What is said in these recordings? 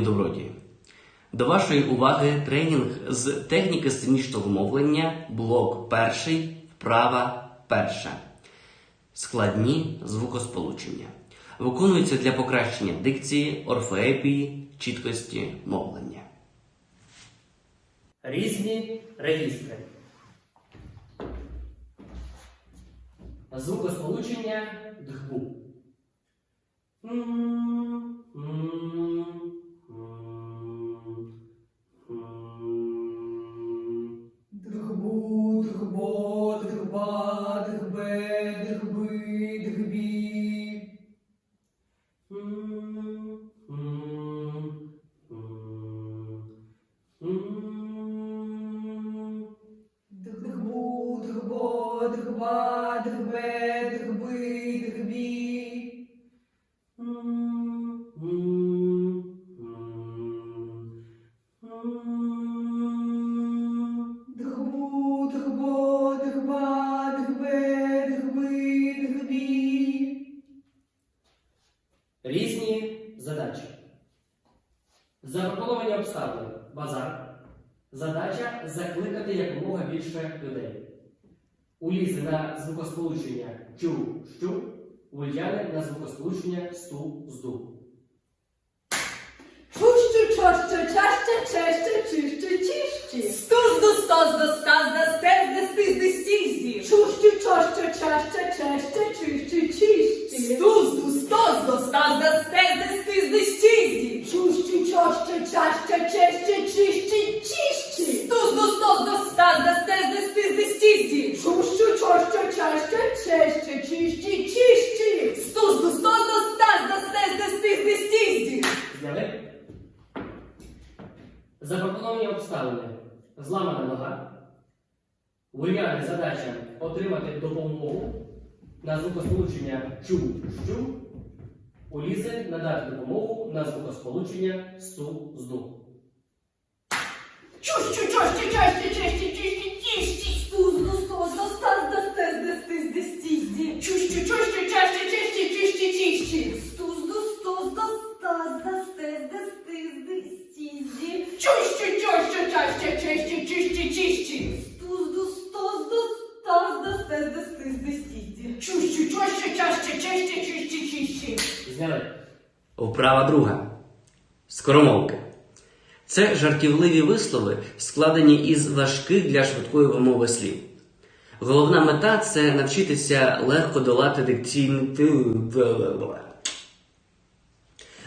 шановні добродії, до вашої уваги тренінг з техніки сценічного мовлення, блок перший, вправа перша. Складні звукосполучення. Виконуються для покращення дикції, орфоепії, чіткості мовлення. Різні регістри. Звукосполучення дхбу. Дхбо, дхба, звукосполучення чу-щу, у Ульяни на звукосполучення сту-зду. Чущу, чощу, чаще, чеще, чищу, чищі. Стузду, стозду, стазда, стезди, стизди, до стез до стиз до стізді. Чущу, чощу, чаще, чеще, чищу, чищі. Стуз до стос до стаз до стез до стиз до стізді. Чущу, чоще, чаще, чеще, чище, чищі. Стуз до стос до стаз до стез до стиз до стізді. Чущу, чоще, чаще, чеще, чищі, чищі. Стуз до стос до стаз до стез до стиз до стізді. Зняли? Запропоновані обставини. Зламана нога. У задача отримати допомогу на звукосполучення чу-щу. У Лізи надати допомогу на звукосполучення сту-зду. Чущу, чоще, чаще, чеще, чищі, чеще, чищі, чищі. Чоще, чаще, чеще, чищі, чищі. Зняли? Вправа друга. Скоромовки. Це жартівливі вислови, складені із важких для швидкої вимови слів. Головна мета це навчитися легко долати дикційні.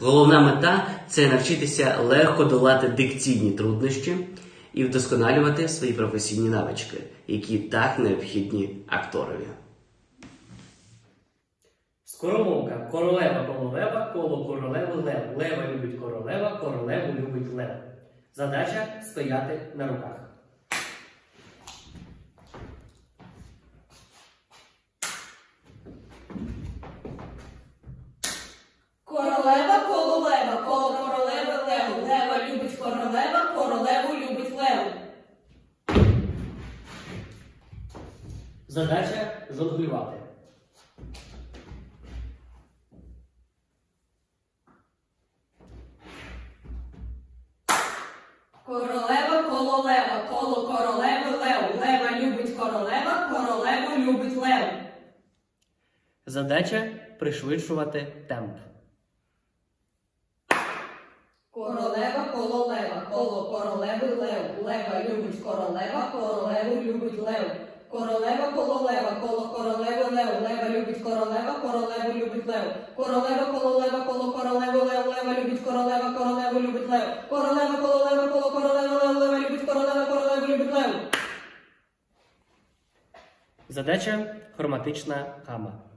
Головна мета це навчитися легко долати дикційні труднощі і вдосконалювати свої професійні навички, які так необхідні акторові. Скоромовка. Королева кололева, коло королеви лев. Лева любить королева, королеву любить лев. Задача стояти на руках. Королева коло лева, коло королеви лев. Лева любить королева, королеву любить лев. Задача жонглювати. Королева коло лева, коло королеви лев. Лева любить королева, королеву любить лев. Задача пришвидшувати темп. Королева коло лева, коло королеви лев. Лева любить королева, королеву любить лев. Королева коло лева, коло королеви лев. Лева любить королева, королеву любить лев. Королева коло лева, коло королеви лев. Лева любить королева, королеву любить лев. Королева коло лева, коло королеви лев. Лева любить королева, королеву любить лев. Задача хроматична гама.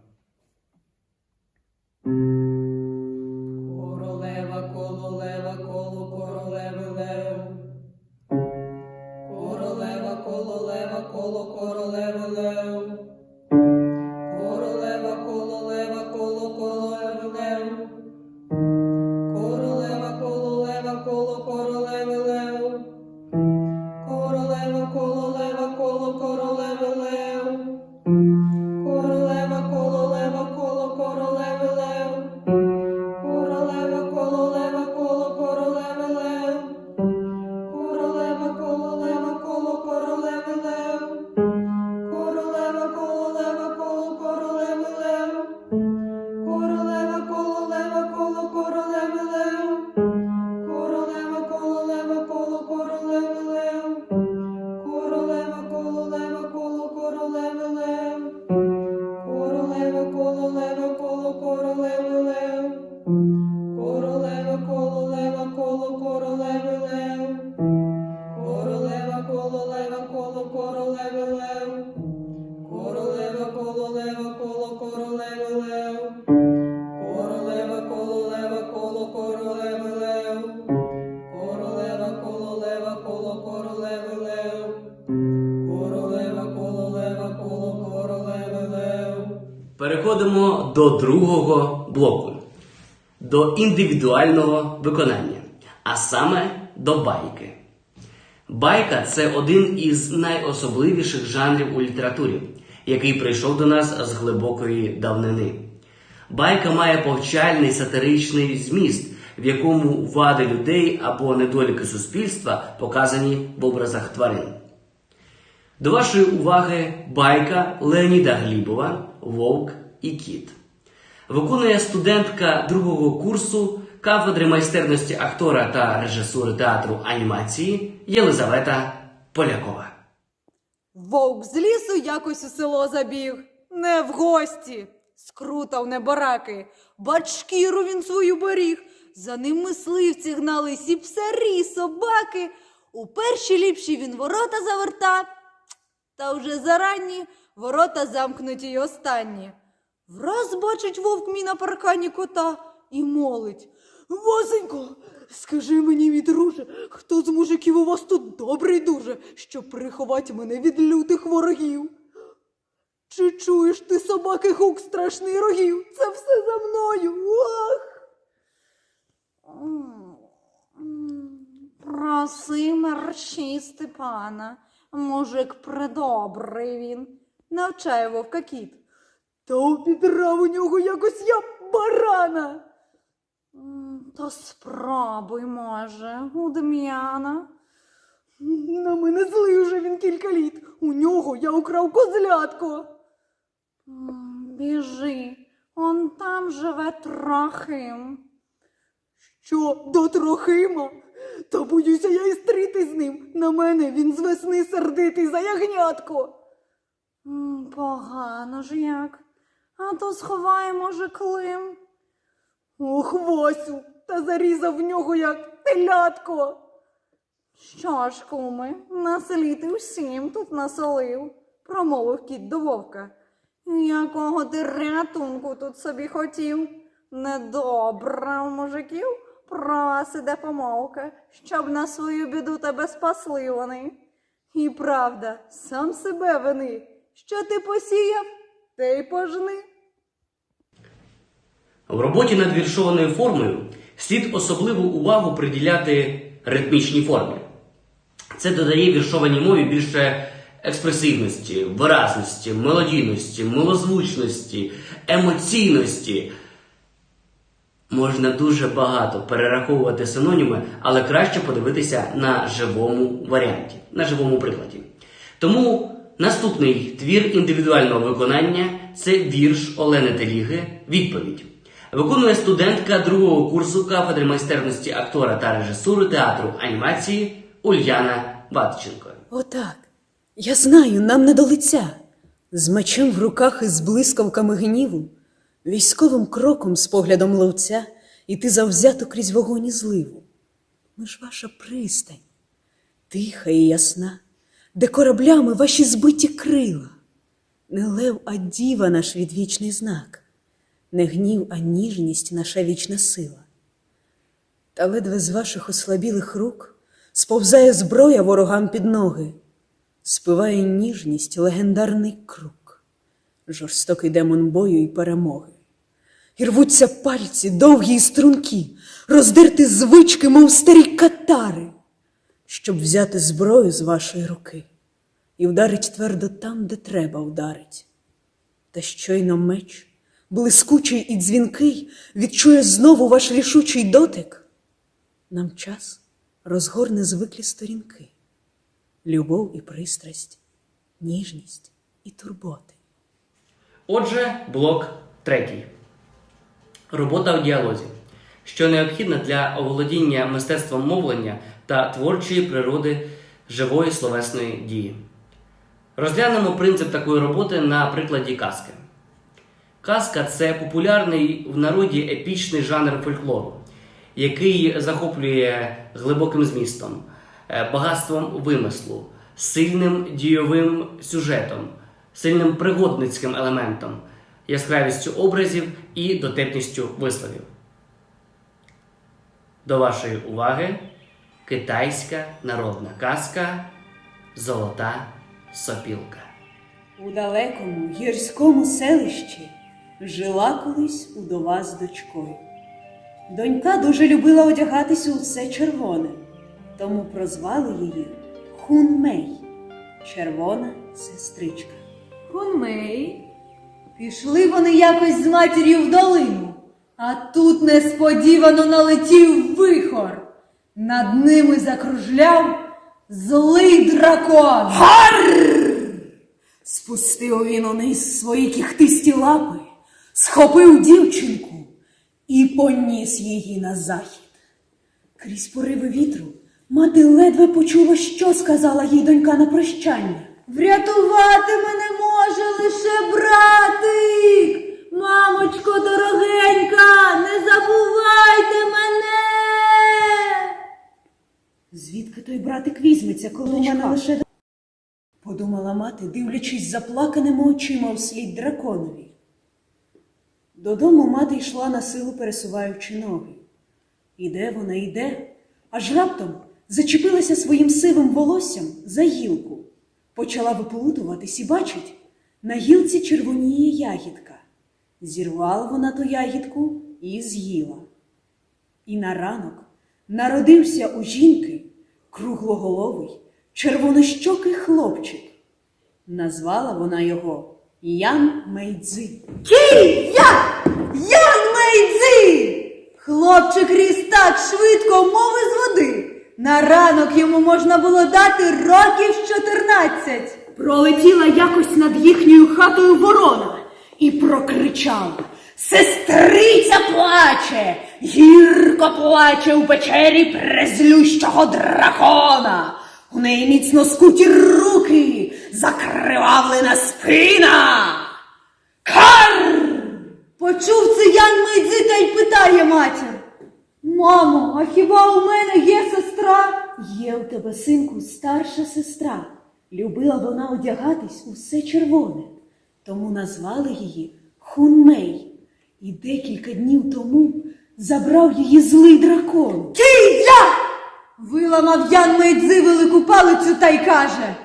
Переходимо до другого блоку, до індивідуального виконання, а саме до байки. Байка це один із найособливіших жанрів у літературі, який прийшов до нас з глибокої давнини. Байка має повчальний сатиричний зміст, в якому вади людей або недоліки суспільства показані в образах тварин. До вашої уваги байка Леоніда Глібова Вовк і кіт. Виконує студентка другого курсу кафедри майстерності актора та режисури театру анімації Єлизавета Полякова. Вовк з лісу якось у село забіг, не в гості, скрутав небараки, бач шкіру він свою беріг. За ним мисливці гнались і псарі, собаки. У перші ліпші він ворота завертав, та вже заранні ворота замкнуті й останні. Враз бачить вовк мій на паркані кота і молить. Возенько, скажи мені, мій друже, хто з мужиків у вас тут добрий дуже, щоб приховати мене від лютих ворогів? Чи чуєш ти собаки гук страшний рогів? Це все за мною. Ах! Проси мерщі Степана, мужик придобрий він, навчає вовка кіт. Та обідрав у нього якось я барана. То спробуй, може, у Дем'яна. На мене злий уже він кілька літ. У нього я украв козлятко. Біжи, он там живе Трохим. Що, до Трохима? Та боюся я і стріти з ним. На мене він з весни сердитий за ягнятко. Погано ж як. А то сховаємо же клим. Ох, Васю, та зарізав в нього як телятко. Що ж, куми, на селі ти всім тут насолив, промовив кіт до вовка. Якого ти рятунку тут собі хотів? Недобра у мужиків про вас іде помовка, щоб на свою біду тебе спасли вони. І правда, сам себе вини, що ти посіяв, те й пожни. В роботі над віршованою формою слід особливу увагу приділяти ритмічній формі. Це додає віршованій мові більше експресивності, виразності, мелодійності, милозвучності, емоційності. Можна дуже багато перераховувати синоніми, але краще подивитися на живому варіанті, на живому прикладі. Тому наступний твір індивідуального виконання це вірш Олени Теліги Відповідь. Виконує студентка другого курсу кафедри майстерності актора та режисури театру анімації Ульяна Батченко. Отак. Я знаю, нам не до лиця. З мечем в руках і з блискавками гніву, військовим кроком з поглядом ловця, іти завзято крізь вогонь і зливу. Ми ж ваша пристань, тиха і ясна, де кораблями ваші збиті крила. Не лев, а діва наш відвічний знак, не гнів, а ніжність наша вічна сила. Та ледве з ваших ослабілих рук сповзає зброя ворогам під ноги, спиває ніжність легендарний круг, жорстокий демон бою і перемоги. І рвуться пальці довгі й стрункі, роздерти звички, мов старі катари, щоб взяти зброю з вашої руки і вдарить твердо там, де треба вдарить. Та щойно меч, блискучий і дзвінкий, відчує знову ваш рішучий дотик. Нам час розгорне звиклі сторінки, любов і пристрасть, ніжність і турботи. Отже, блок третій. Робота в діалозі, що необхідна для оволодіння мистецтвом мовлення та творчої природи живої словесної дії. Розглянемо принцип такої роботи на прикладі казки. Казка це популярний в народі епічний жанр фольклору, який захоплює глибоким змістом, е, багатством вимислу, сильним дійовим сюжетом, сильним пригодницьким елементом, яскравістю образів і дотепністю висловів. До вашої уваги китайська народна казка Золота сопілка. У далекому гірському селищі жила колись удова з дочкою. Донька дуже любила одягатися у все червоне, тому прозвали її Хунмей, червона сестричка. Хунмей. Пішли вони якось з матір'ю в долину, а тут несподівано налетів вихор. Над ними закружляв злий дракон. Спустив він униз свої кіхтисті лапи, схопив дівчинку і поніс її на захід. Крізь пориви вітру мати ледве почула, що сказала їй донька на прощання. Врятувати мене може лише братик. Мамочко дорогенька, не забувайте мене. Звідки той братик візьметься, коли у мене лише подумала мати, дивлячись заплаканими очима вслід драконові. Додому мати йшла на силу, пересуваючи ноги. Іде вона йде, аж раптом зачепилася своїм сивим волоссям за гілку. Почала виплутуватись і бачить, на гілці червоніє ягідка. Зірвала вона ту ягідку і з'їла. І на ранок народився у жінки круглоголовий, червонощокий хлопчик. Назвала вона його Ян Мейдзи. Кія! Ян Мейдзи! Хлопчик ріс так швидко, мов із води. На ранок йому можна було дати років 14. Пролетіла якось над їхньою хатою ворона і прокричала. Сестриця плаче, гірко плаче у печері презлющого дракона. У неї міцно скуті руки, закривавлена спина. Кар! Почув це Ян Мейдзи та й питає матір. Мамо, а хіба у мене є сестра? Є у тебе, синку, старша сестра. Любила вона одягатись у все червоне, тому назвали її Хунмей. І декілька днів тому забрав її злий дракон. Кія! Виламав Ян Мейдзи велику палицю та й каже.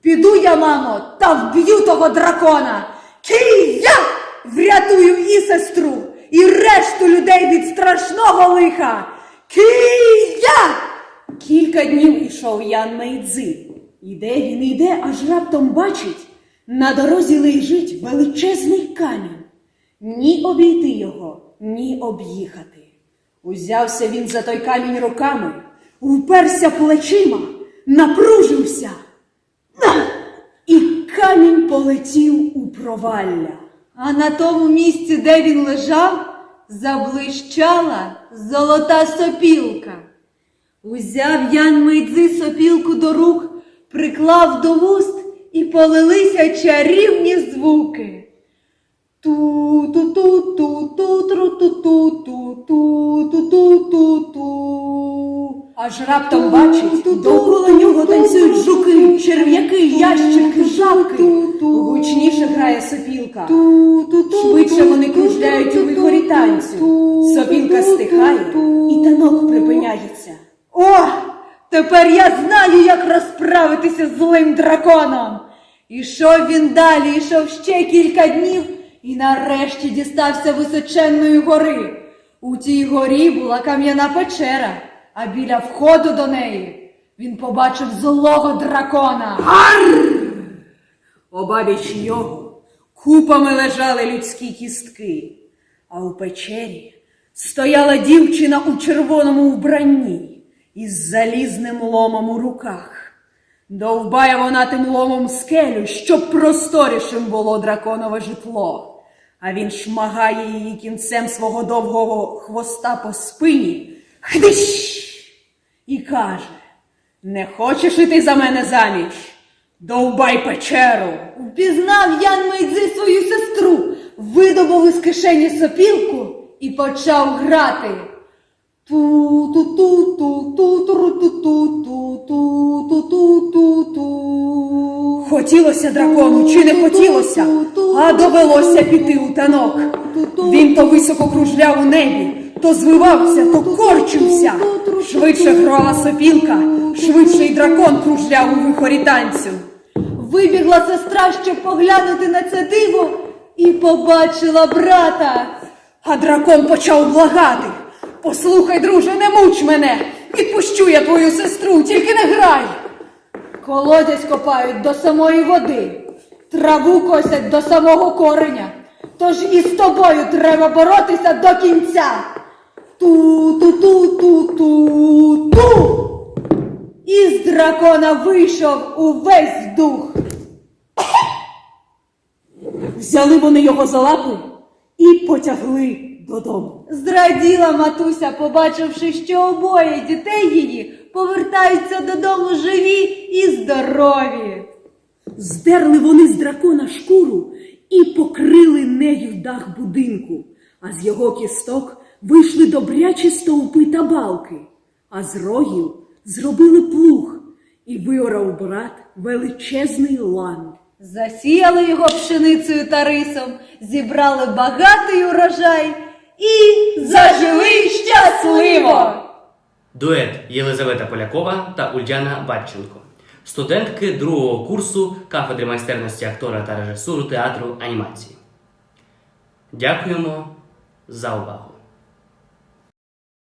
Піду я, мамо, та вб'ю того дракона. Кія! Врятую і сестру, і решту людей від страшного лиха. Кія! Кілька днів ішов Ян Мейдзи. Іде він іде, аж раптом бачить, на дорозі лежить величезний камінь. Ні обійти його, ні об'їхати. Узявся він за той камінь руками, вперся плечима, напружився. На! І камінь полетів у провалля. А на тому місці, де він лежав, заблищала золота сопілка. Узяв Ян Мейдзи сопілку до рук, приклав до вуст і полилися чарівні звуки. ту ту ту ту ту тру ту ту ту ту ту ту ту ту Аж раптом бачить, довкола нього танцюють жуки, черв'яки, ящерки, жабки. Гучніше грає сопілка. Швидше вони кружляють у вихорі танцю. Сопілка стихає, і танок припиняється. О, тепер я знаю, як розправитися з злим драконом. Ішов він далі, ішов ще кілька днів і нарешті дістався височенної гори. У тій горі була кам'яна печера, а біля входу до неї він побачив злого дракона. Обабіч його купами лежали людські кістки, а у печері стояла дівчина у червоному вбранні із залізним ломом у руках. Довбає вона тим ломом скелю, щоб просторішим було драконове житло. А він шмагає її кінцем свого довгого хвоста по спині. Хдищ! І каже: Не хочеш іти за мене заміж? Довбай печеру. Впізнав Ян Мейдзи свою сестру, видобув із кишені сопілку і почав грати. Хотілося дракону чи не хотілося, а довелося піти у танок. Він то високо кружляв у небі, то звивався, то корчився. Швидше грала сопілка, швидше й дракон кружляв у вихорі танцю. Вибігла сестра, щоб поглянути на це диво, і побачила брата. А дракон почав благати. Послухай, друже, не муч мене. Відпущу я твою сестру, тільки не грай. Колодязь копають до самої води, траву косять до самого кореня. Тож і з тобою треба боротися до кінця. Ту-ту-ту-ту-ту-ту. Із дракона вийшов увесь дух. Взяли вони його за лапи і потягли додому. Зраділа матуся, побачивши, що обоє дітей її повертаються додому живі і здорові. Здерли вони з дракона шкуру і покрили нею дах будинку, а з його кісток вийшли добрячі стовпи та балки, а з рогів зробили плуг і виорав брат величезний лан. Засіяли його пшеницею та рисом, зібрали багатий урожай і зажили щасливо. Дует Єлизавета Полякова та Ульяна Батченко, студентки другого курсу кафедри майстерності актора та режисуру театру анімації. Дякуємо за увагу!